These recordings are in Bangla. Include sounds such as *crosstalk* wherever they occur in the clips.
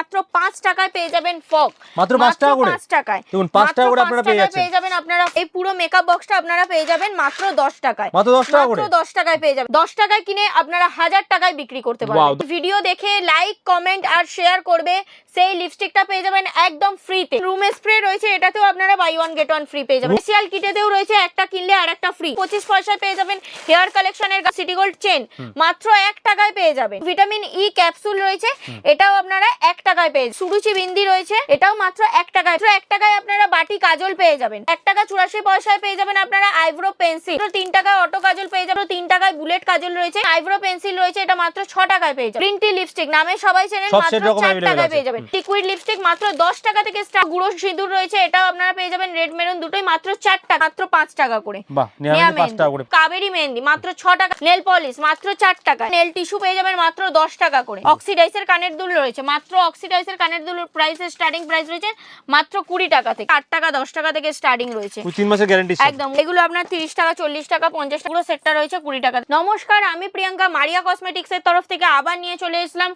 মাত্র পাঁচ টাকায় পেয়ে যাবেন ফক মাত্র পাঁচ টাকা করে? পাঁচ টাকায়। দেখুন, পাঁচ টাকা করে আপনারা পেয়ে যাচ্ছেন। পেয়ে যাবেন আপনারা এই পুরো মেকআপ বক্সটা আপনারা পেয়ে যাবেন মাত্র দশ টাকায়। মাত্র দশ টাকা করে? মাত্র দশ টাকায় পেয়ে যাবেন। দশ টাকায় কিনে আপনারা হাজার টাকায় বিক্রি করতে. পারবেন। ভিডিও দেখে লাইক কমেন্ট আর শেয়ার করবে সেই লিপস্টিকটা পেয়ে যাবেন একদম ফ্রিতে রুম স্প্রে রয়েছে এটাতেও আপনারা buy one get one free পেয়ে যাবেন। স্পেশাল কিটেতেও রয়েছে একটা কিনলে আর একটা ফ্রি পঁচিশ পয়সায় পেয়ে যাবেন হেয়ার কালেকশনের সিটি গোল্ড চেন মাত্র এক টাকায় পেয়ে যাবেন। ভিটামিন ই ক্যাপসুল রয়েছে এটাও আপনারা এক টাকায় পেয়ে সুরুচি বিন্দি রয়েছে এটাও মাত্র এক টাকায়। এক টাকায় আপনারা বাটি কাজল পেয়ে যাবেন। এক টাকা চুরাশি পয়সায় পেয়ে যাবেন আপনারা আইব্রো পেন্সিল। তিন টাকায় অটো কাজল পেয়ে যাবেন। তিন টাকায় বুলেট কাজল রয়েছে। আইব্রো পেন্সিল রয়েছে এটা মাত্র ছ টাকায় পেয়ে যাবেন। প্রিন্টি লিপস্টিক নামে সবাই চেনেন মাত্র চার টাকায় পেয়ে যাবেন। লিকুইড লিপস্টিক মাত্র দশ টাকা থেকে গুঁড়ো সিঁদুর রয়েছে এটাও আপনারা পেয়ে যাবেন। রেড মেরুন দুটোই মাত্র চার টাকা মাত্র পাঁচ টাকা করে। কাবেরি মেহেন্দি মাত্র ছ টাকা। নেল পলিশ মাত্র চার টাকা নেল টিস্যু পেয়ে যাবেন মাত্র দশ টাকা করে। অক্সিডাইসের কানের দুল রয়েছে মাত্র অক্সিডাইসের কানের দুল প্রাইস স্টার্টিং প্রাইস রয়েছে মাত্র কুড়ি টাকা থেকে আট টাকা দশ টাকা থেকে স্টার্টিং রয়েছে। তিন মাসের গ্যারান্টি একদম এগুলো আপনার তিরিশ টাকা চল্লিশ টাকা পঞ্চাশ পুরো সেটটা রয়েছে কুড়ি টাকা। নমস্কার আমি প্রিয়াঙ্কা মারিয়া কসমেটিক্স এর তরফ থেকে আবার নিয়ে চলে এসলাম?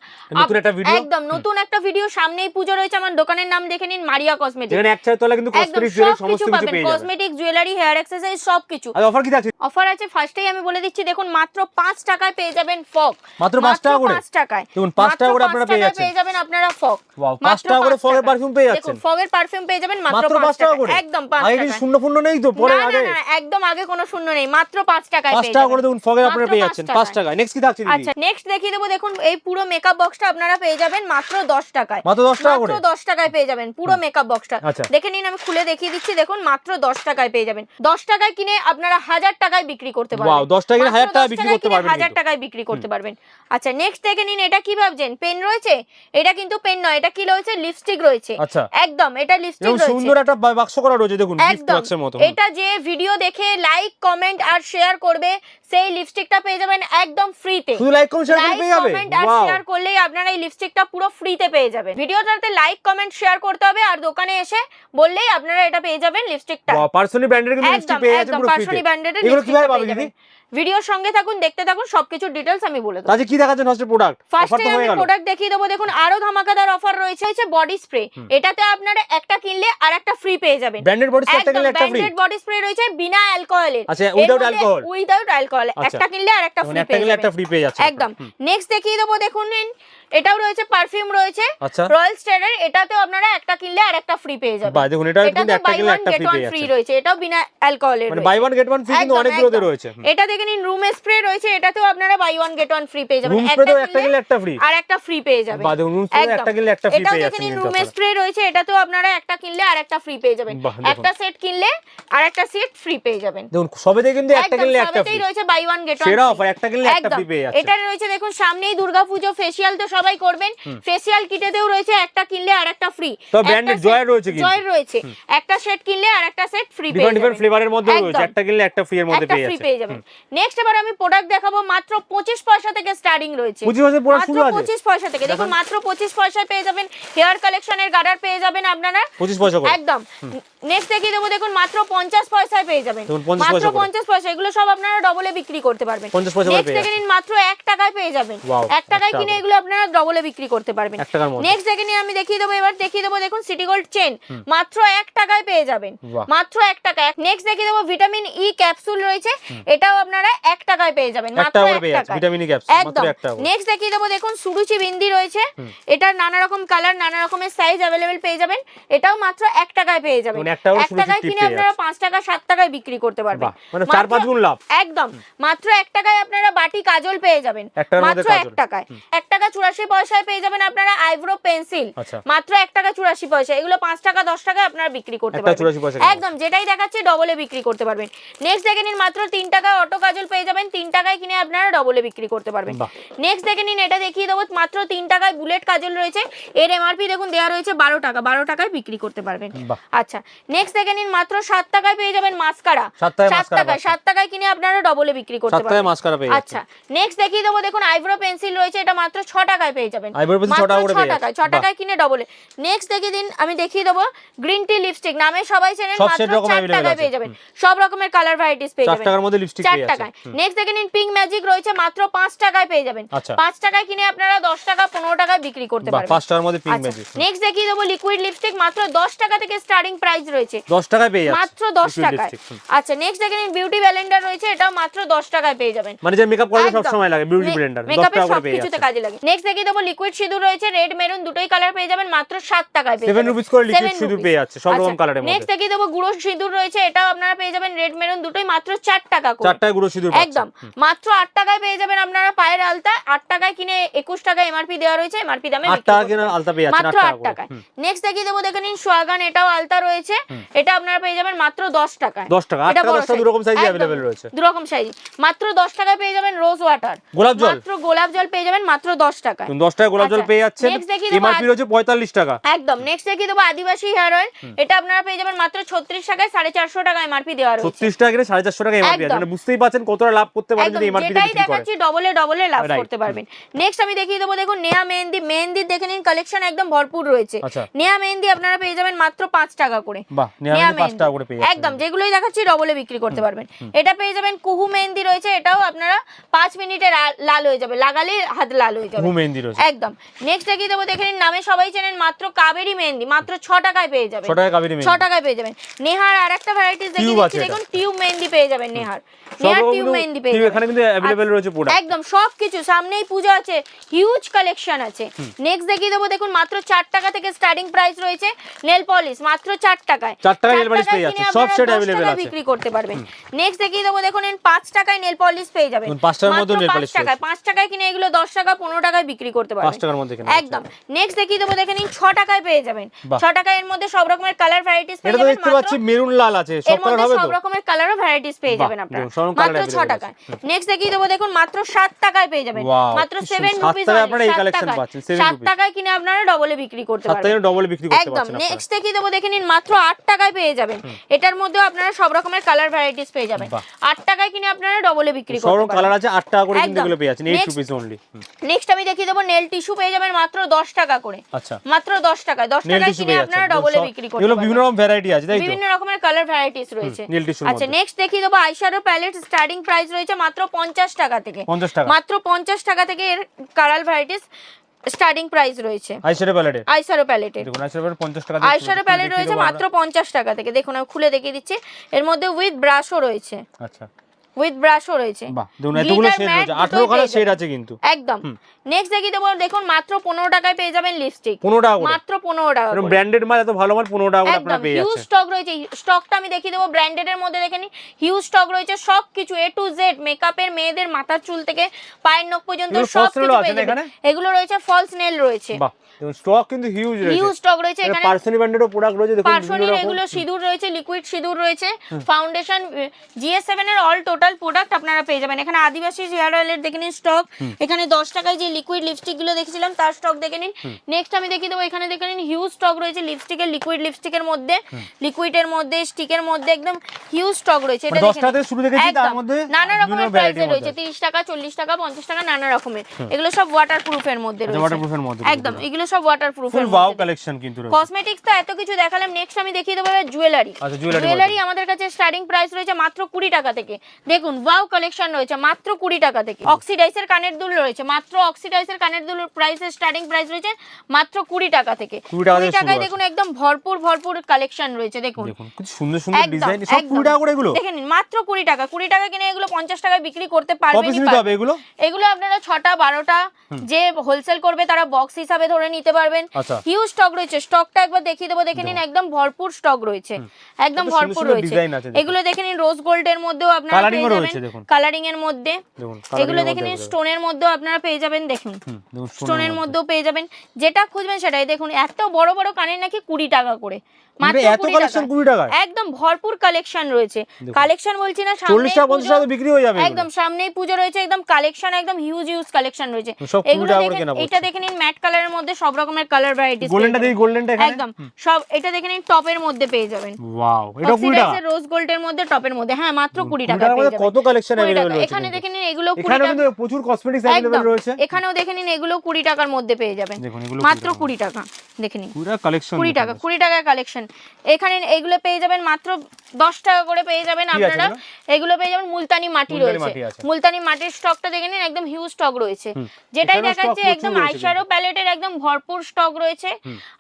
একদম নতুন একটা ভিডিও সামনেই পুজো রয়েছে আমার দোকানের নাম দেখে নিন মারিয়া কসমেটিক্স যেখানে এক ছাদের কিন্তু কসমেটিক্স জুয়েলারি সমস্ত কিছু পাবেন কসমেটিক জুয়েলারি হেয়ার অ্যাক্সেসরিজ সবকিছু। অফার কি আছে? অফার আছে ফার্স্টেই আমি বলে দিচ্ছি দেখুন মাত্র পাঁচ টাকায় পেয়ে যাবেন ফক। মাত্র পাঁচ টাকা পাঁচ টাকায়। দেখুন, পাঁচ টাকা করে আপনারা। পেয়ে যাবেন আপনারা ফক। Wow, পাঁচ টাকা করে ফগের perfume পেয়ে যাচ্ছেন। ফগের পারফিউম পেয়ে যাবেন মাত্র মাত্র পাঁচ টাকা করে? একদম পাঁচ আগে শূন্য শূন্য নেই তো? পরে না, না, না, একদম আগে কোনো শূন্য নেই। মাত্র পাঁচ টাকায় পাঁচ পেয়ে টাকা করে দেখুন ফগের আপনারা পেয়ে যাচ্ছেন। পাঁচ টাকায়। নেক্সট কি থাকছে দিদি? আচ্ছা নেক্সট দেখিয়ে দেবো দেখুন এই পুরো মেকআপ বক্সটা আপনারা পেয়ে যাবেন মাত্র দশ টাকায়। মাত্র দশ টাকা করে? মাত্র দশ টাকায় পেয়ে যাবেন পুরো মেকআপ বক্সটা আচ্ছা। দেখে নিন আমি খুলে দেখিয়ে দিচ্ছি দেখুন মাত্র দশ টাকায় পেয়ে যাবেন। দশ টাকায় কিনে আপনারা হাজার টাকায় বিক্রি করতে পারবেন। Wow, 10 টাকায় 1000 টাকায় বিক্রি করতে পারবেন হাজার কিন্তু। টাকায় বিক্রি করতে পারবেন। আচ্ছা নেক্সট দেখে নিন এটা কি ভাবছেন? পেন রয়েছে? এটা কিন্তু পেন নয় এটা কি রয়েছে? লিপস্টিক রয়েছে। আচ্ছা। একদম এটা লিপস্টিক রয়েছে। সুন্দর একটা বাক্স করা রয়েছে দেখুন একদম। বাক্সের মতো। এটা যে ভিডিও দেখে লাইক কমেন্ট আর শেয়ার করবে সেই লিপস্টিকটা পেয়ে যাবেন একদম ফ্রিতে শুধু লাইক কমেন্ট শেয়ার পেয়ে যাবে কমেন্ট আর শেয়ার করলেই আপনারা এই লিপস্টিকটা পুরো ফ্রিতে পেয়ে যাবেন। ভিডিওটাতে লাইক কমেন্ট শেয়ার করতে হবে আর দোকানে এসে বললেই আপনারা এটা পেয়ে যাবেন লিপস্টিকটা পার্সোনালি ব্র্যান্ডের কিন্তু লিপস্টিক পেয়ে একদম পুরো পার্সোনালি ফ্রিতে ব্র্যান্ডেড এগুলো কীভাবে পাবে দিদি? ভিডিওর সঙ্গে থাকুন দেখতে থাকুন সবকিছু ডিটেলস আমি বলে দেবো। আজকে কি দেখাচ্ছেন ফার্স্ট প্রোডাক্ট ফার্স্টে আমি প্রোডাক্ট দেখিয়ে দেবো দেখুন আরও ধামাকাদার অফার রয়েছে হচ্ছে বডি স্প্রে এটাতে আপনারা একটা কিনলে আর একটা ফ্রি পেয়ে যাবেন। ব্র্যান্ডেড বডি স্প্রে একটা গেলে একটা ফ্রি ব্র্যান্ডেড বডি স্প্রে রয়েছে বিনা অ্যালকোহলের আচ্ছা, উইদাউট অ্যালকোহল উইদাউট অ্যালকোহল। একটা কিনলে আর একটা মানে ফ্রি একটা পেয়ে যাবেন একটা যাবেন। ফ্রি পেয়ে যাচ্ছে একদম। নেক্সট দেখিয়ে দেবো দেখুন নিন, এটাও রয়েছে পারফিউম রয়েছে। আচ্ছা। রয়্যাল স্টারের এটাতেও আপনারা একটা কিনলে আর একটা ফ্রি পেয়ে যাবেন। বাহ দেখুন এটা কিন্তু এটাতে একটা বাই ওয়ান একটা ফ্রি পেয়ে ফ্রি রয়েছে এটাও বিনা অ্যালকোহলের মানে buy one get one free কিন্তু একদম, অনেকগুলোতে রয়েছে। এটা দেখে নিন রুম স্প্রে রয়েছে এটাতেও আপনারা buy one get one free পেয়ে যাবেন। তো একটা গেলে একটা ফ্রি আর একটা ফ্রি পেয়ে যাবেন। বাহ দেখুন রুম স্প্রে একটা গেলে একটা ফ্রি এটাও পেয়ে দেখে যাচ্ছেন নিন কিন্তু রুম স্প্রে রয়েছে এটাতেও আপনারা একটা কিনলে আর একটা ফ্রি পেয়ে যাবেন। একটা সেট কিনলে আর একটা সেট ফ্রি পেয়ে যাবেন। দেখুন সবেতে কিন্তু একটা গেলে একটা ফ্রি রয়েছে বাই ওয়ান গেট ওয়ান সেরা অফার একটা গেলে একটা ফ্রি পেয়ে যাচ্ছে। এটা রয়েছে দেখুন সামনেই দুর্গাপুজো ফেসিয়াল তো সবাই করবেন। ফেসিয়াল কিটেতেও রয়েছে একটা কিনলে আর একটা ফ্রি তো branded জয়ের রয়েছে কিন্তু। জয়ের রয়েছে। একটা সেট কিনলে আর একটা সেট ফ্রি পেয়ে ডিফারেন্ট ডিফারেন্ট ফ্লেভারের মধ্যে রয়েছে। একদম। একটা গেলে একটা ফ্রি এর মধ্যে পেয়ে ফ্রি পেয়ে যাবেন। নেক্সট এবার আমি প্রোডাক্ট দেখাবো মাত্র পঁচিশ পয়সা থেকে স্টার্টিং রয়েছে। পঁচিশ বছর পুরো শুরু আছে? পঁচিশ পয়সা থেকে। দেখুন মাত্র পঁচিশ পয়সায় পেয়ে যাবেন। হেয়ার কালেকশনের গার্ডার পেয়ে যাবেন আপনারা। পঁচিশ পয়সা করে। একদম। নেক্সট দেখিয়ে দেবো দেখুন মাত্র পঞ্চাশ পয়সায় পেয়ে যাবেন। দেখুন, 50 মাত্র পয়সা পয়সা। এগুলো সব আপনারা ডবলে বিক্রি করতে পারবেন। 50 পয়সা নেক্সট পেয়ে দেখে নিন মাত্র এক টাকায় পেয়ে যাবেন। Wow, এক টাকায় কিনে এগুলো আপনারা ডবলে বিক্রি করতে পারবেন। নেক্সট দেখে নিন আমি দেখিয়ে দেবো এবার দেখিয়ে দেবো দেখুন সিটি গোল্ড চেন মাত্র এক টাকায় পেয়ে যাবেন। মাত্র এক টাকা নেক্সট দেখিয়ে দেবো ভিটামিন ই ক্যাপসুল রয়েছে। এটাও আপনারা এক টাকায় পেয়ে যাবেন। মাত্র এক টাকায়। একদম। নেক্সট দেখিয়ে দেবো দেখুন সুরুচি বিন্দি রয়েছে। এটা নানা রকম কালার নানা রকমের সাইজ অ্যাভেলেবেল পেয়ে যাবেন। এটাও মাত্র এক টাকায় পেয়ে যাবেন। মানে এক টাকায় কিনে আপনারা পাঁচ টাকা সাত টাকায় বিক্রি করতে পারবেন। মানে চার পাঁচ গুণ লাভ। একদম। মাত্র এক টাকায় আপনারা বাটি কাজল পেয়ে যাবেন। মাত্র এক টাকায়। এক টাকা চুরাশি পয়সায় পেয়ে যাবেন আপনারা আইব্রো পেন্সিল। আচ্ছা। মাত্র এক টাকা চুরাশি পয়সা। এগুলো পাঁচ টাকা দশ টাকায় আপনারা বিক্রি করতে পারবেন। একদম যেটাই দেখাচ্ছে ডবলে বিক্রি করতে পারবেন। নেক্সট দেখে নিন মাত্র তিন টাকায় অটো কাজল পেয়ে যাবেন। তিন টাকায় কিনে আপনারা ডবলে বিক্রি করতে পারবেন। নেক্সট দেখে নিন এটা দেখিয়ে দেবো মাত্র তিন টাকায় বুলেট কাজল রয়েছে। এর এমআরপি দেখুন দেওয়া রয়েছে বারো টাকা। বারো টাকায় বিক্রি করতে পারবেন। আচ্ছা নেক্সট দেখে নিন মাত্র সাত টাকায় পেয়ে যাবেন মাস্কারা। সাত টাকায় সাত টাকায় কিনে আপনারা ডবলে বিক্রি করতে পারবেন। আচ্ছা নেক্সট দেখিয়ে দেবো দেখুন আইব্রো পেন্সিল রয়েছে এটা মাত্র ছ টাকায় পেয়ে যাবেন। মাত্র টাকায়। কিনে ডবলে নেক্সট দেখিয়ে দিন আমি দেখিয়ে দেবো গ্রিন টি লিপস্টিক নামে সবাই চেনেন মাত্র টাকায় পেয়ে যাবেন। সব রকমের কালার ভ্যারাইটিস পেয়ে যাবেন। টাকার মধ্যে লিপস্টিক চার পেয়ে টাকায়। নেক্সট দেখে নিন পিঙ্ক ম্যাজিক রয়েছে মাত্র পাঁচ টাকায় পেয়ে যাবেন। আচ্ছা। পাঁচ টাকায় কিনে আপনারা দশ টাকা পনেরো টাকায় বিক্রি করতে পারবেন। পাঁচ টাকার মধ্যে পিঙ্ক আচ্ছা ম্যাজিক নেক্সট দেখিয়ে দেবো লিকুইড লিপস্টিক মাত্র দশ টাকা থেকে স্টার্টিং প্রাইস রয়েছে। দশ টাকায় পেয়ে যাচ্ছে। মাত্র দশ liquid টাকায়। আচ্ছা নেক্সট দেখে নিন বিউটি ব্যালেন্ডার রয়েছে এটাও মাত্র দশ টাকায় পেয়ে যাবেন। মানে যে মেকআপ করে সব সময় লাগে বিউটি মে- ব্লেন্ডার দশ মেকআপের টাকা করে সব কিছুতে কাজে লাগে। নেক্সট দেখিয়ে দেবো লিকুইড সিঁদুর রয়েছে রেড মেরুন দুটোই কালার পেয়ে যাবেন মাত্র সাত টাকায় পেয়ে রুপিস করে লিকুইড সিঁদুর পেয়ে যাচ্ছে সব রকম কালারের নেক্সট মধ্যে। দেখিয়ে দেবো গুঁড়ো সিঁদুর রয়েছে এটাও আপনারা পেয়ে যাবেন রেড মেরুন দুটোই মাত্র চার টাকা করে। চার টাকায় গুঁড়ো সিঁদুর একদম মাত্র আট টাকায় পেয়ে যাবেন আপনারা পায়ের আলতা আট টাকায় কিনে একুশ টাকা এমআরপি দেওয়া রয়েছে এমআরপি দামে আট টাকা পারবেন। আলতা পেয়ে যাচ্ছেন মাত্র আট টাকা টাকায়। নেক্সট দেখিয়ে দেবো দেখে নিন সোয়াগান এটাও আলতা রয়েছে এটা আপনারা পেয়ে যাবেন মাত্র দশ টাকায়। দশ টাকা আট এটা টাকা দু রকম সাইজে অ্যাভেলেবেল রয়েছে। দু রকম সাইজ মাত্র দশ টাকায় পেয়ে যাবেন রোজ ওয়াটার গোলাপ জল? মাত্র গোলাপ জল পেয়ে যাবেন মাত্র দশ টাকায় দশ টাকা গোলাপ জল আচ্ছা, পেয়ে যাচ্ছেন। এমআরপি আজ- রয়েছে পঁয়তাল্লিশ টাকা। একদম নেক্সট দেবো আদিবাসী হেয়ার অয়েল এটা আপনারা পেয়ে যাবেন মাত্র ছত্রিশ টাকায় সাড়ে চারশো টাকা এমআরপি দেওয়া রয়েছে। ছত্রিশ টাকা কিনে সাড়ে চারশো টাকা এমআরপি আছে। মানে বুঝতেই পারছেন কতটা লাভ করতে একদম যদি এমআরপি দেখাচ্ছি ডবলে ডবলে লাভ করতে পারবেন। নেক্সট আমি দেখিয়ে দেবো দেখুন নেহা মেহেন্দি। মেহেন্দির দেখে নিন কালেকশন একদম ভরপুর রয়েছে। আচ্ছা। নেহা মেহেন্দি আপনারা পেয়ে যাবেন মাত্র পাঁচ টাকা করে। বাহ মেহেন্দি পাঁচ টাকা করে পেয়ে যাচ্ছেন। একদম যেগুলোই দেখাচ্ছি ডবলে বিক্রি করতে পারবেন। এটা পেয়ে যাবেন কুহু মেহেন্দি রয়েছে এটাও আপনারা পাঁচ মিনিটে লাল হয়ে যাবে। লাগালে হাত লাল হয়ে যাবে। মেহেন্দি রয়েছে। একদম। নেক্সট দেখিয়ে দেবো দেখে নিন নামে সবাই চেনেন মাত্র কাবেরি মেহেন্দি মাত্র ছ টাকায় পেয়ে যাবেন। ছ টাকা কাবেরি ছ টাকায় পেয়ে যাবেন। নেহার আর একটা ভ্যারাইটিস দেখিয়ে দিচ্ছি দেখুন টিউব মেহেন্দি পেয়ে যাবেন নেহার। নেহার টিউব মেহেন্দি পেয়ে যাবেন। এখানে কিন্তু অ্যাভেলেবেল রয়েছে প্রোডাক্ট একদম সবকিছু সামনেই পূজা আছে হিউজ কালেকশন আছে। নেক্সট দেখিয়ে দেবো দেখুন মাত্র চার টাকা থেকে স্টার্টিং প্রাইস রয়েছে নেল পলিশ মাত্র চার টাকায়। চার টাকায় nail polish টাকায় পেয়ে যাচ্ছে, সব available টাকায় আছে। বিক্রি করতে পারবেন। নেক্সট দেখিয়ে দেবো দেখুন এন পাঁচ টাকায় নেল পলিশ পেয়ে যাবেন। পাঁচ টাকার মধ্যে টাকায় পাঁচ টাকায় কিনে এগুলো দশ টাকা পনেরো টাকায় বিক্রি করতে পাঁচ পারবেন টাকার মধ্যে কেনা একদম। নেক্সট দেখিয়ে দেবো দেখে নিন ছ টাকায় পেয়ে যাবেন। বাহ। ছ টাকায় এর মধ্যে সব রকমের কালার ভ্যারাইটিস পেয়ে যাবেন দেখতে পাচ্ছি মেরুন লাল আছে সব কালার মধ্যে হবে সব রকমের কালার ও ভ্যারাইটিস পেয়ে যাবেন আপনারা। দেখুন, সব মাত্র ছ available টাকায়। নেক্সট দেখিয়ে দেবো দেখুন মাত্র সাত টাকায় পেয়ে যাবেন। মাত্র কি সেভেন সুন্দর। সাত রুপিস টাকায় আপনারা এই collection পাচ্ছেন, seven সাত rupees। টাকায় কিনে আপনারা ডবলে বিক্রি করতে পারবেন। টাকা ডবল বিক্রি করতে পারবেন একদম নেক্সট দেখিয়ে দেবো দেখে নিন মাত্র আট টাকায় পেয়ে যাবেন। এটার মধ্যেও আপনারা সব রকমের কালার ভ্যারাইটিস পেয়ে যাবেন। বাহ। আট টাকায় কিনে আপনারা ডবলে বিক্রি সব করতে রকম কালার আছে আট টাকা করে কিন্তু। এগুলো পেয়ে যাচ্ছেন eight Next- rupees only next আমি দেখিয়ে দেবো নেল টিস্যু পেয়ে যাবেন মাত্র দশ টাকা করে। আচ্ছা। মাত্র দশ টাকায় দশ টাকায় কিনে আপনারা ডবলে বিক্রি করতে এগুলো বিভিন্ন রকম ভ্যারাইটি আছে তাই বিভিন্ন রকমের কালার ভ্যারাইটিস রয়েছে। tissue র আচ্ছা নেক্সট দেখিয়ে দেবো আইশ্যাডো প্যালেট স্টার্টিং প্রাইস রয়েছে মাত্র পঞ্চাশ টাকা থেকে। পঞ্চাশ টাকা। মাত্র পঞ্চাশ টাকা থেকে এর কালার ভ্যারাইটিস স্টার্টিং প্রাইস রয়েছে। আইশ্যাডো প্যালেটে আইশ্যাডো প্যালেটের দেখুন আইশ্যাডো প্যালেট পঞ্চাশ টাকা দিয়ে আইশ্যাডো প্যালেট রয়েছে মাত্র পঞ্চাশ টাকা থেকে। দেখুন আমি খুলে দেখিয়ে দিচ্ছি। এর মধ্যে উইথ ব্রাশও রয়েছে। আচ্ছা। উইথ ব্রাশও রয়েছে। দেখুন এতগুলো শেড রয়েছে। দুটোই আঠারো কালার শেড আছে কিন্তু। একদম। নেক্সট দেবো দেখুন মাত্র পনেরো টাকায় পেয়ে যাবেন লিপস্টিক টাকা মাত্র পনেরো টাকা করে। ব্র্যান্ডেড মাল এত ভালো মাল পনেরো টাকা করে আপনারা হিউজ স্টক রয়েছে। স্টকটা আমি দেখিয়ে দেবো ব্র্যান্ডেড এর মধ্যে দেখে নিন। হিউজ স্টক রয়েছে সব কিছু এ টু জেড মেকআপের মেয়েদের মাথার চুল থেকে পায়ের নখ পর্যন্ত সব কিছু পেয়ে যাবেন। এগুলো রয়েছে ফলস নেল রয়েছে। বাহ দেখুন স্টক কিন্তু হিউজ রয়েছে। হিউজ স্টক রয়েছে এখানে পার্সোনাল ব্র্যান্ডেরও প্রোডাক্ট রয়েছে দেখুন বিভিন্ন এগুলো সিঁদুর রয়েছে লিকুইড সিঁদুর রয়েছে। ফাউন্ডেশন জিএস সেভেন এর অল টোটাল প্রোডাক্ট আপনারা পেয়ে যাবেন। এখানে আদিবাসী হেয়ার অয়েলের দেখে নিন স্টক এখানে দশ টাকায় যে লিকুইড লিপস্টিকগুলো দেখেছিলাম তার স্টক দেখে নিন। নেক্সট আমি দেখিয়ে দেবো এখানে দেখে নিন হিউজ স্টক রয়েছে লিপস্টিকের লিকুইড লিপস্টিকের মধ্যে। লিকুইডের মধ্যে স্টিকের মধ্যে একদম হিউজ স্টক রয়েছে। এটা মানে দশ দেখে টাকা শুরু দেখেছি তার। মধ্যে নানা রকমের প্রাইসে রয়েছে মধ্যে। তিরিশ টাকা চল্লিশ টাকা পঞ্চাশ টাকা নানা রকমের। এগুলো সব ওয়াটার মধ্যে আচ্ছা, রয়েছে। waterproof মধ্যে একদম। এগুলো সব ওয়াটার প্রুফের ফুল ওয়াও কালেকশন কিন্তু রয়েছে। কসমেটিক্স তো এত কিছু দেখালাম। নেক্সট আমি দেখিয়ে দেবো জুয়েলারি আচ্ছা, জুয়েলারি আমাদের কাছে স্টার্টিং প্রাইস রয়েছে মাত্র কুড়ি টাকা থেকে। দেখুন ওয়াও কালেকশন রয়েছে মাত্র কুড়ি টাকা থেকে। অক্সিডাইসের কানের দুল রয়েছে মাত্র অক্সিডাইসের কানের দুল প্রাইসের স্টার্টিং প্রাইস রয়েছে মাত্র কুড়ি টাকা থেকে। 20 কুড়ি টাকায় দেখুন একদম ভরপুর ভরপুর কালেকশন রয়েছে দেখুন। দেখুন কি সুন্দর সুন্দর ডিজাইন সব একদম। কুড়ি টাকা করে এগুলো? দেখে নিন মাত্র কুড়ি টাকা। কুড়ি টাকা কিনে এগুলো পঞ্চাশ টাকায় বিক্রি করতে পারবেন এগুলো? এগুলো আপনারা ছটা বারোটা যে হোলসেল করবে তারা বক্স হিসাবে ধরে নিতে পারবেন। আচ্ছা। হিউজ স্টক রয়েছে। স্টকটা একবার দেখিয়ে দেবো। দেখে নিন একদম ভরপুর স্টক রয়েছে। একদম ভরপুর রয়েছে। এগুলো দেখে নিন রোজ গোল্ড এর মধ্যেও আপনারা পেয়ে যাবেন। কালারিং এর মধ্যে। এগুলো দেখে নিন স্টোন এর স্টোনের মধ্যেও আপনারা পেয়ে যাবেন। দেখুন স্টোন স্টোনের এর মধ্যেও পেয়ে যাবেন। যেটা খুঁজবেন সেটাই। দেখুন এত বড় বড় কানের নাকি কুড়ি টাকা করে। এত কুড়ি কালেকশন টাকা কুড়ি টাকায় একদম ভরপুর কালেকশন রয়েছে কালেকশন বলছি না চল্লিশ সামনেই টাকা পঞ্চাশ পুজো। টাকা বিক্রি হয়ে যাবে এগুলো। একদম সামনেই পুজো রয়েছে একদম কালেকশন একদম হিউজ হিউজ কালেকশন রয়েছে সব কুড়ি এগুলো টাকা করে দেখেন কেনা এটা দেখে নিন ম্যাট কালারের মধ্যে সব রকমের কালার ভ্যারাইটিস গোল্ডেনটা দেখি গোল্ডেনটা এখানে একদম সব এটা দেখে নিন টপের মধ্যে পেয়ে যাবেন ওয়াও এটা 20 টাকা রোজ গোল্ডের মধ্যে টপের মধ্যে হ্যাঁ মাত্র কুড়ি 20 টাকা টাকার পেয়ে মধ্যে যাবেন কত কালেকশন 20 अवेलेबल টাকা। রয়েছে এখানে কিন্তু। দেখে নিন এগুলো কুড়ি এখানেও টাকা কিন্তু প্রচুর কসমেটিক্স अवेलेबल একদম রয়েছে এখানেও দেখে নিন এগুলো কুড়ি টাকার মধ্যে পেয়ে যাবেন দেখুন এগুলো মাত্র কুড়ি টাকা দেখে নিন পুরো কালেকশন কুড়ি টাকা কুড়ি টাকার কালেকশন এখানে এগুলো পেয়ে যাবেন মাত্র দশ টাকা করে পেয়ে যাবেন আপনারা। এগুলো? পেয়ে যাবেন মুলতানি মাটি রয়েছে। মুলতানি মাটির স্টকটা দেখে নিন একদম হিউজ স্টক রয়েছে। যেটাই দেখাচ্ছে একদম আইশ্যাডো প্যালেটের একদম ভরপুর স্টক রয়েছে।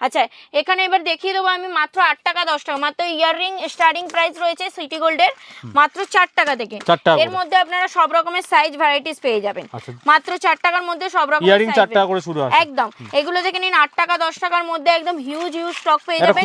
আচ্ছা এখানে এবার দেখিয়ে দেবো আমি মাত্র আট টাকা দশ টাকা। মাত্র ইয়াররিং স্টার্টিং প্রাইস রয়েছে সিটি গোল্ডের মাত্র চার টাকা থেকে। এর মধ্যে আপনারা সব রকমের সাইজ ভ্যারাইটিস পেয়ে যাবেন। আচ্ছা। মাত্র চার টাকার মধ্যে সব রকম 4 টাকা করে শুরু একদম। এগুলো দেখে নিন আট টাকা দশ টাকার মধ্যে একদম হিউজ হিউজ স্টক পেয়ে যাবেন।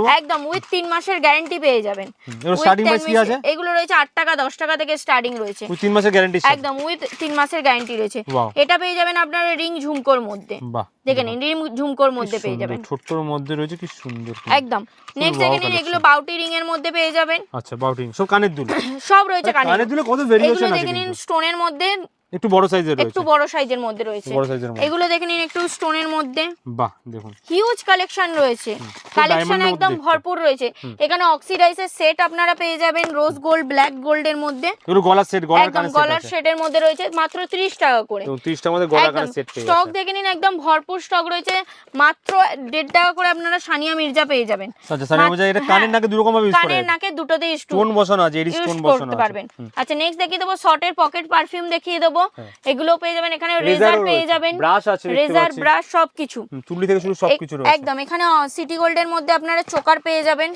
বলব? একদম উইথ তিন মাসের গ্যারান্টি পেয়ে যাবেন। এর স্টার্টিং প্রাইস কি আছে? এগুলো রয়েছে আট টাকা দশ টাকা থেকে স্টার্টিং রয়েছে। ওই তিন মাসের গ্যারান্টি একদম উইথ তিন মাসের গ্যারান্টি রয়েছে। এটা পেয়ে যাবেন আপনার রিং ঝুমকোর মধ্যে। বাহ দেখে নিন রিং ঝুমকোর মধ্যে পেয়ে যাবেন। ছোট্টর মধ্যে রয়েছে কি সুন্দর একদম। নেক্সট দেখে নিন এগুলো বাউটি রিং এর মধ্যে পেয়ে যাবেন। আচ্ছা বাউটিং সব কানের দুল? *coughs* সব রয়েছে কানের দুলে। কত ভেরিয়েশন আছে দেখে নিন। স্টোনের মধ্যে একটু বড় সাইজের রয়েছে। একটু বড় সাইজের মধ্যে রয়েছে। বড় সাইজের মধ্যে। এগুলো দেখে নিন একটু স্টোনের মধ্যে। বাহ দেখুন। হিউজ কালেকশন রয়েছে। কালেকশন একদম ভরপুর রয়েছে। এখানে অক্সিডাইজের সেট আপনারা পেয়ে যাবেন রোজ গোল্ড ব্ল্যাক গোল্ডের মধ্যে। এগুলো গলার সেট গলার একদম গলার সেটের মধ্যে রয়েছে মাত্র 30 টাকা করে। এবং 30 টার মধ্যে গলার কানের সেট পেয়ে স্টক দেখে নিন একদম ভরপুর স্টক রয়েছে। মাত্র দেড় টাকা করে আপনারা সানিয়া মির্জা পেয়ে যাবেন। আচ্ছা সানি বোঝা এটা কানের নাকে দুরকম ভাবে ইউজ করে? কানের নাকে দুটোতে স্টোন বসানো আছে স্টোন বসানো করতে আছে। পারবেন। আচ্ছা নেক্সট দেখিয়ে দেবো শর্টের পকেট পারফিউম দেখিয়ে দেবো। হ্যাঁ। এগুলো পেয়ে যাবেন। এখানে রেজার পেয়ে যাবেন। ব্রাশ আছে রেজার ব্রাশ সবকিছু। চুল্লি থেকে শুরু সবকিছু রয়েছে। একদম। এখানে সিটি গোল্ডের মধ্যে আপনারা চোকার পেয়ে যাবেন।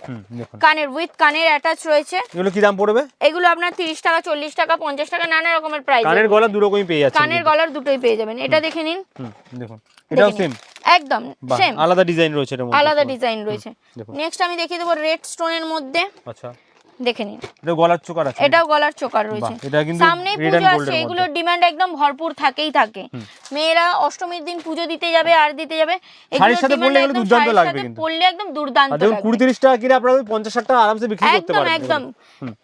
কানের উইথ কানের অ্যাটাচ রয়েছে। এগুলো কি দাম পড়বে? এগুলো আপনার তিরিশ টাকা চল্লিশ টাকা পঞ্চাশ টাকা নানা রকমের প্রাইস কানের গলা দু রকমই পেয়ে যাচ্ছে কানের গলার দুটোই পেয়ে যাবেন। এটা দেখে নিন। দেখুন। এটাও সেম একদম সেম আলাদা ডিজাইন রয়েছে এর মধ্যে। আলাদা ডিজাইন রয়েছে। নেক্সট আমি দেখিয়ে দেবো রেড স্টোনের মধ্যে। আচ্ছা। দেখে নিন। এটা গলার চোকার আছে। এটাও গলার চোকার রয়েছে। এটা কিন্তু সামনে পুজো এর এগুলোর ডিমান্ড একদম ভরপুর থাকেই থাকে। মেয়েরা অষ্টমীর দিন পুজো দিতে যাবে আর দিতে যাবে। শাড়ির সাথে demand পরলে এগুলো একদম দুর্দান্ত লাগবে কিন্তু। পরলে একদম দুর্দান্ত দেখুন লাগবে। কুড়ি তিরিশ টাকা কিনে আপনারা ওই পঞ্চাশ ষাট টাকা আরামসে বিক্রি করতে একদম পারবেন একদম।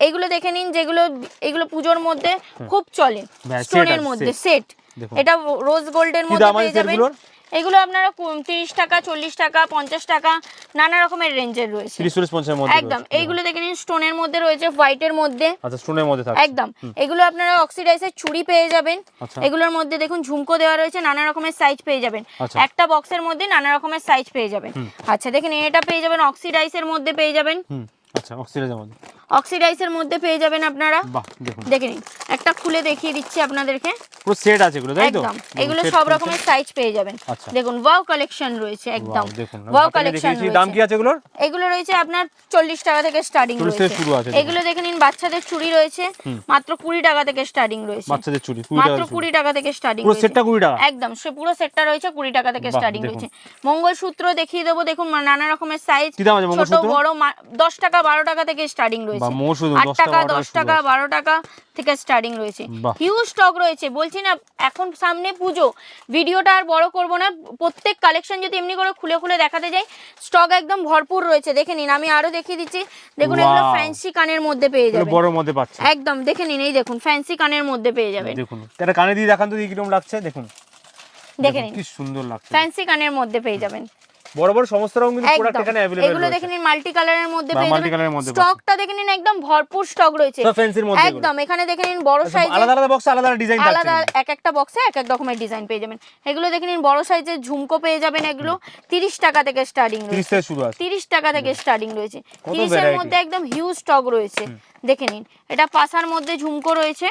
এগুলো দেখে নিন যেগুলো এগুলো পুজোর মধ্যে খুব চলে। স্টোনের মধ্যে সেট এটা রোজ গোল্ডের মধ্যে পেয়ে যাবেন? এগুলো আপনারা তিরিশ টাকা চল্লিশ টাকা পঞ্চাশ টাকা নানা রকমের রেঞ্জের রয়েছে। একদম। এইগুলো দেখে নিন স্টোনের মধ্যে রয়েছে হোয়াইটের মধ্যে। আচ্ছা স্টোনের মধ্যে একদম। এগুলো আপনারা অক্সিডাইজের চুড়ি পেয়ে যাবেন। আচ্ছা। এগুলোর মধ্যে দেখুন ঝুমকো দেওয়া রয়েছে নানা রকমের সাইজ পেয়ে যাবেন। আচ্ছা। একটা বক্সের মধ্যে নানা রকমের সাইজ পেয়ে যাবেন। আচ্ছা দেখেন এটা পেয়ে যাবেন অক্সিডাইসের মধ্যে পেয়ে যাবেন। আচ্ছা অক্সিডাইজের মধ্যে। অক্সিডাইসের মধ্যে পেয়ে যাবেন আপনারা। দেখে নিন। একটা খুলে দেখিয়ে দিচ্ছি আপনাদেরকে। পুরো সেট আছে এগুলো তাই তো? একদম। এগুলো সব রকমের সাইজ পেয়ে যাবেন। আচ্ছা। দেখুন ওয়াও কালেকশন রয়েছে একদম। ওয়াও কালেকশন দেখিয়েছি। দাম কি আছে এগুলোর? এগুলো রয়েছে আপনার চল্লিশ টাকা থেকে স্টার্টিং রয়েছে। এগুলো দেখে নিন বাচ্চাদের চুড়ি রয়েছে। মাত্র কুড়ি টাকা থেকে স্টার্টিং রয়েছে। বাচ্চাদের চুড়ি মাত্র টাকা কুড়ি টাকা থেকে স্টার্টিং পুরো সেটটা কুড়ি টাকা? একদম সে পুরো সেটটা রয়েছে কুড়ি টাকা থেকে স্টার্টিং। রয়েছে। মঙ্গলসূত্র দেখিয়ে দেবো দেখুন নানা রকমের সাইজ ছোট বড় মা- দশ টাকা বারো টাকা থেকে স্টার্টিং রয়েছে। আট টাকা দশ টাকা বারো টাকা থেকে স্টার্টিং রয়েছে। হিউজ স্টক রয়েছে। বলছি না এখন সামনে পুজো। ভিডিওটা আর বড় করব না। প্রত্যেক কালেকশন যদি এমনি করে খুলে খুলে দেখাতে যাই স্টক একদম ভরপুর রয়েছে। দেখে নিন আমি আরও দেখিয়ে দিচ্ছি। দেখুন এগুলো ফ্যান্সি কানের মধ্যে পেয়ে যাবেন। বড় মধ্যে পাচ্ছে একদম দেখে নিন এই দেখুন ফ্যান্সি কানের মধ্যে পেয়ে যাবেন। দেখুন এটা কানে দিয়ে দেখান তো দেখি কীরকম লাগছে। দেখুন। দেখে নিন। কি সুন্দর লাগছে। ফ্যান্সি কানের মধ্যে পেয়ে যাবেন। বড় বড় সমস্ত রকম কিন্তু প্রোডাক্ট একদম এখানে अवेलेबल এগুলো রয়েছে দেখে নিন মাল্টি কালারের মধ্যে বা পেয়ে multi colour এর যাবেন মধ্যে স্টকটা দেখে নিন একদম ভরপুর স্টক রয়েছে সব ফ্যান্সির মধ্যে এগুলো। একদম এখানে দেখে নিন বড় আচ্ছা, সাইজের আলাদা আলাদা বক্স আলাদা আলাদা ডিজাইন থাকছে আলাদা এক একটা বক্সে এক এক রকমের ডিজাইন পেয়ে যাবেন এগুলো দেখে নিন বড় সাইজের ঝুমকো পেয়ে যাবেন এগুলো তিরিশ টাকা থেকে স্টার্টিং 30 রয়েছে থেকে শুরু আছে তিরিশ টাকা থেকে স্টার্টিং রয়েছে কত তিরিশের variety? মধ্যে একদম হিউজ স্টক রয়েছে দেখে নিন এটা পাসার মধ্যে ঝুমকো রয়েছে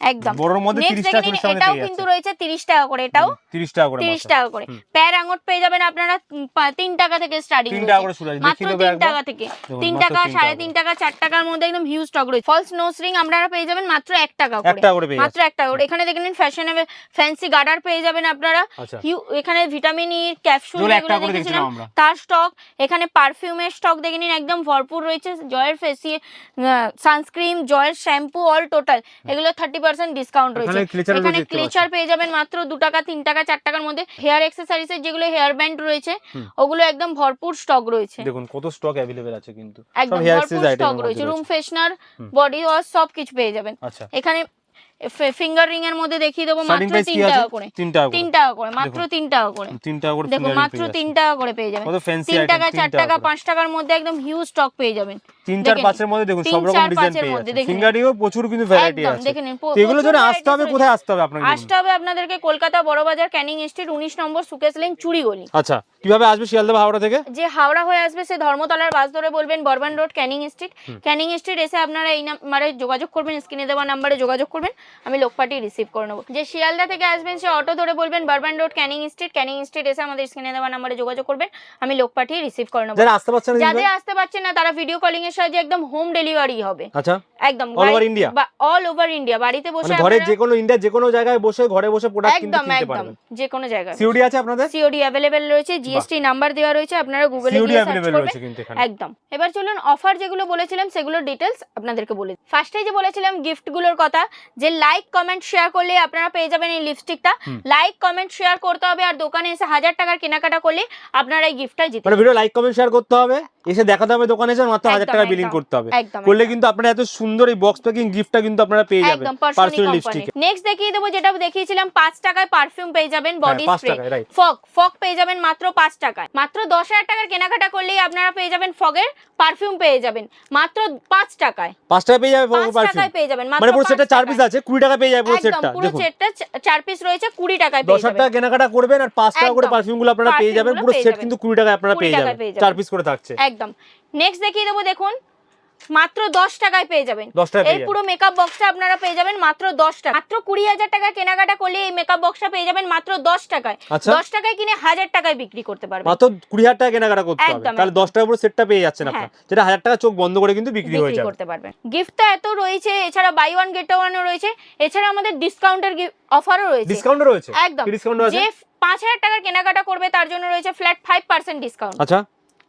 একদম। বড়র মধ্যে 30 টাকা নিন 40 টাকা এটাও কিন্তু রয়েছে তিরিশ টাকা করে এটাও 30 টাকা করে। টাকা প্যার পেয়ে যাবেন আপনারা টাকা থেকে স্টার্টিং তিন টাকা করে শুরু আছে। মাত্র। টাকা থেকে। টাকা তিন সাড়ে টাকা টাকার মধ্যে একদম হিউজ স্টক রয়েছে। ফলস নোজ রিং আপনারা পেয়ে যাবেন মাত্র টাকা করে। টাকা করে মাত্র টাকা করে। এখানে দেখে নিন ফ্যাশনেবল ফ্যান্সি গার্ডার পেয়ে যাবেন আপনারা। আচ্ছা। এখানে ভিটামিন ই ক্যাপসুল যেগুলো এগুলো দেখেছিলাম তার স্টক এখানে পারফিউমের স্টক দেখে নিন একদম ভরপুর রয়েছে। জয়ের ফেসি সানস্ক্রিন জয়ের শ্যাম্পু অল টোটাল এগুলো থার্টি পার্সেন্ট ডিসকাউন্ট রয়েছে। এখানে ক্লেচার পেয়ে যাবেন মাত্র দু টাকা তিন টাকা চার টাকার মধ্যে। হেয়ার এক্সেসরিজের যেগুলো হেয়ার ব্যান্ড রয়েছে ওগুলো একদম ভরপুর স্টক রয়েছে। দেখুন কত স্টক অ্যাভেলেবেল আছে কিন্তু। একদম ভরপুর স্টক রয়েছে। রুম ফ্রেশনার বডি ওয়াশ সব কিছু পেয়ে যাবেন। আচ্ছা। এখানে ফিঙ্গার রিং এর মধ্যে দেখিয়ে দেবো মাত্র তিন টাকা করে। 3 টাকা তিন টাকা করে মাত্র তিন টাকা করে। 3 টাকা করে দেখো মাত্র তিন টাকা করে পেয়ে যাবেন। তিন টাকা চার টাকা পাঁচ টাকার মধ্যে একদম হিউজ স্টক পেয়ে যাবেন। তিন চার পাঁচের মধ্যে দেখুন সব রকম ডিজাইন পেয়ে যাচ্ছে ফিঙ্গারিংও প্রচুর কিন্তু ভ্যারাইটি আছে। জন্য আসতে হবে কোথায় আসতে হবে আপনাকে আসতে হবে আপনাদেরকে কলকাতা বড়বাজার ক্যানিং স্ট্রিট উনিশ নম্বর সুকেশ লেন চুরিগলি আচ্ছা কীভাবে আসবে শিয়ালদা হাওড়া থেকে? যে হাওড়া হয়ে আসবে সে ধর্মতলার বাস ধরে বলবেন Bourbon Road Canning Street. Canning Street এসে আপনারা এই নাম্বারে যোগাযোগ করবেন স্ক্রিনে দেওয়া নাম্বারে যোগাযোগ করবেন আমি লোকপাটি রিসিভ করে নেব। যে শিয়ালদা থেকে আসবেন সে অটো ধরে বলবেন Bourbon Road Canning Street Canning Street এসে আমাদের স্ক্রিনে দেওয়া নাম্বারে যোগাযোগ করবেন আমি লোকপাটি রিসিভ করে নেব। যারা আসতে পারছেন যাদের আসতে পারছেন না তারা ভিডিও কলিং এর সাহায্যে একদম হোম ডেলিভারি হবে আচ্ছা একদম All over India? All over India বাড়িতে বসে মানে ঘরে আপনারা- যে কোনো ইন্ডিয়া যে কোনো জায়গায় বসে ঘরে বসে প্রোডাক্ট কিন্তু একদম কিনতে একদম পারবেন যে কোনো জায়গায় সিওডি আছে আপনাদের সিওডি অ্যাভেলেবেল রয়েছে জিএসটি নাম্বার দেওয়া রয়েছে আপনারা গুগলে সিওডি গিয়ে সার্চ अवेलेबल করবেন রয়েছে কিন্তু এখানে একদম এবার চলুন অফার যেগুলো বলেছিলাম সেগুলোর ডিটেলস আপনাদেরকে বলে ফার্স্টে যে বলেছিলাম গিফটগুলোর কথা যে লাইক কমেন্ট শেয়ার করলে আপনারা পেয়ে যাবেন এই লিপস্টিকটা হুম। লাইক কমেন্ট শেয়ার করতে হবে আর দোকানে এসে হাজার টাকার কেনাকাটা করলে আপনারা এই গিফটটা জিতে মানে ভিডিও লাইক কমেন্ট শেয়ার করতে হবে এসে দেখাতে হবে দোকানে এসে মাত্র হাজার টাকা বিলিং করতে হবে। করলে কিন্তু আপনারা এত সুন্দর এই বক্স প্যাকিং গিফটটা কিন্তু আপনারা পেয়ে যাবেন পার্সোনাল লিপস্টিক নেক্সট দেখিয়ে দেবো যেটা দেখিয়েছিলাম পাঁচ টাকায় পারফিউম পেয়ে যাবেন বডি হ্যাঁ, স্প্রে. ফগ ফগ পেয়ে যাবেন মাত্র পাঁচ টাকায়। মাত্র দশ হাজার টাকার কেনাকাটা করলেই আপনারা পেয়ে যাবেন ফগের পারফিউম পেয়ে যাবেন। মাত্র পাঁচ টাকায়। পাঁচ টাকা পেয়ে যাবে পাঁচ পারফিউম টাকায় পেয়ে যাবেন মানে পুরো সেটটা চার পিস আছে কুড়ি টাকা পেয়ে যাবে পুরো সেটটা পুরো সেটটা চার পিস রয়েছে কুড়ি টাকায় দশ পেয়ে যাবেন। টাকা কেনাকাটা করবেন আর পাঁচ টাকা করে একদম। পারফিউমগুলো আপনারা পেয়ে যাবেন পুরো সেট কিন্তু কুড়ি টাকায় আপনারা পেয়ে যাবেন। পেয়ে যাবেন। চার পিস করে থাকছে। একদম। নেক্সট দেখিয়ে দেবো দেখুন মাত্র দশ টাকায় পেয়ে যাবেন। এই পুরো মেকআপ বক্সটা আপনারা পেয়ে যাবেন মাত্র দশ টাকা মাত্র কুড়ি হাজার টাকা কেনাকাটা করলে এই মেকআপ বক্সটা পেয়ে যাবেন মাত্র দশ টাকায়। আচ্ছা। দশ টাকায় কিনে হাজার টাকায় বিক্রি করতে পারবেন। মাত্র কুড়ি হাজার টাকা কেনাকাটা করতে একদম, তাহলে দশ টাকা পুরো সেটটা পেয়ে যাচ্ছেন হ্যাঁ। আপনারা। যেটা হাজার টাকা চোখ বন্ধ করে কিন্তু বিক্রি হয়ে যাবে। করতে পারবেন। গিফট তো এত রয়েছে এছাড়া বাই ওয়ান গেট ওয়ানও রয়েছে। এছাড়া আমাদের ডিসকাউন্টের অফারও রয়েছে। ডিসকাউন্ট রয়েছে? একদম। ডিসকাউন্ট আছে? যে পাঁচ হাজার টাকার কেনাকাটা করবে তার জন্য রয়েছে ফ্ল্যাট ফাইভ পার্সেন্ট ডিসকাউন্ট আচ্ছা।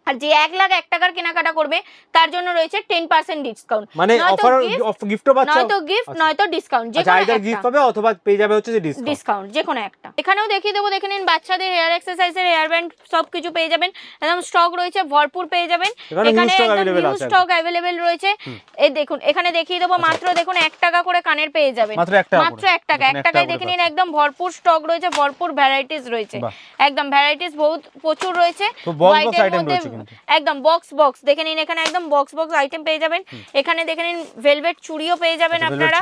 আর যে এক লাখ এক টাকার কেনাকাটা করবে তার জন্য রয়েছে টেন পার্সেন্ট ডিসকাউন্ট মানে অফার গিফটও পাচ্ছ? নয়তো গিফট আচ্ছা। নয়তো ডিসকাউন্ট যে আচ্ছা কোনো আইদার একটা। গিফট পাবে অথবা পেয়ে যাবে হচ্ছে যে ডিসকাউন্ট যে কোনো একটা। এখানেও দেখিয়ে দেবো দেখে নিন বাচ্চাদের হেয়ার এক্সারসাইজের হেয়ার ব্যান্ড সব কিছু পেয়ে যাবেন। একদম স্টক রয়েছে ভরপুর পেয়ে যাবেন। এখানে নিউ স্টক অ্যাভেলেবেল রয়েছে। এই দেখুন এখানে দেখিয়ে দেবো মাত্র দেখুন এক টাকা করে কানের পেয়ে যাবেন। মাত্র এক টাকা। এক টাকা এক টাকায় দেখে নিন একদম ভরপুর স্টক রয়েছে ভরপুর ভ্যারাইটিস রয়েছে। একদম ভ্যারাইটিস বহুত প্রচুর রয়েছে। item মধ্যে। একদম বক্স বক্স দেখে নিন এখানে একদম বক্স বক্স আইটেম পেয়ে যাবেন। এখানে দেখে নিন ভেলভেট চুড়িও পেয়ে যাবেন আচ্ছা, আপনারা।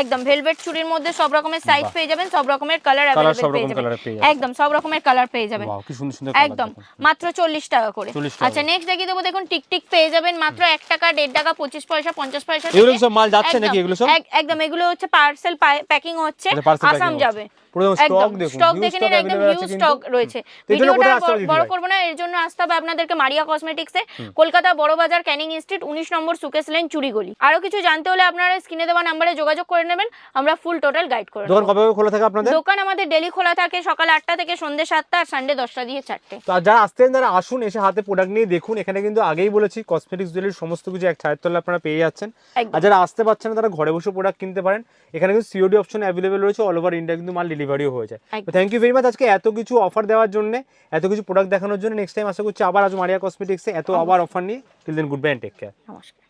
একদম ভেলভেট চুড়ির মধ্যে সব রকমের সাইজ পেয়ে যাবেন সব রকমের কালার অ্যাভেলেবেল পেয়ে যাবেন। একদম সব রকমের কালার পেয়ে যাবেন। ওয়াও কি সুন্দর সুন্দর একদম মাত্র চল্লিশ টাকা করে। আচ্ছা নেক্সট দেখিয়ে দেবো দেখুন টিকটিক পেয়ে যাবেন মাত্র এক টাকা দেড় টাকা পঁচিশ পয়সা পঞ্চাশ পয়সা এগুলো সব মাল যাচ্ছে নাকি এগুলো সব? একদম এগুলো হচ্ছে পার্সেল প্যাকিং হচ্ছে। আচ্ছা, আসাম যাবে। পুরো স্টক দেখুন স্টক দেখে নিন একদম হিউজ স্টক রয়েছে। তো এর জন্য ভিডিওটা কোথায় আর আসতে হবে বড়- বড় না এর জন্য আসতে হবে আপনাদেরকে মারিয়া কসমেটিক্সে Kolkata Bara Bazar Canning Street number Sukesh Churigali. আরও কিছু জানতে হলে আপনারা স্ক্রিনে দেওয়া নাম্বারে যোগাযোগ করে নেবেন আমরা ফুল টোটাল গাইড করে দোকান কবে কবে খোলা থাকে আপনাদের? দোকান আমাদের ডেলি খোলা থাকে সকাল থেকে সন্ধ্যে সাতটা আর সানডে দশটা দিয়ে চারটে। তো যারা আসতেন তারা আসুন এসে হাতে প্রোডাক্ট নিয়ে দেখুন এখানে কিন্তু আগেই বলেছি কসমেটিক্স জুয়েলারি সমস্ত কিছু এক ছায়ের তলে আপনারা পেয়ে যাচ্ছেন। আর যারা আসতে পারছেন তারা ঘরে বসে প্রোডাক্ট কিনতে পারেন। এখানে কিন্তু সিওডি অপশন অ্যাভেলেবেল রয়েছে অল ওভার ইন্ডিয়া কিন্তু মাল ডেলিভারিও হয়ে যায় তো থ্যাংক ইউ ভেরি মাচ আজকে এত কিছু অফার দেওয়ার জন্য এত কিছু প্রোডাক্ট দেখানোর জন্য নেক্সট টাইম আশা করছি আবার আজ মারিয়া কসমেটিক্সে এত আবার অফার নিয়ে। Till then goodbye take care নমস্কার।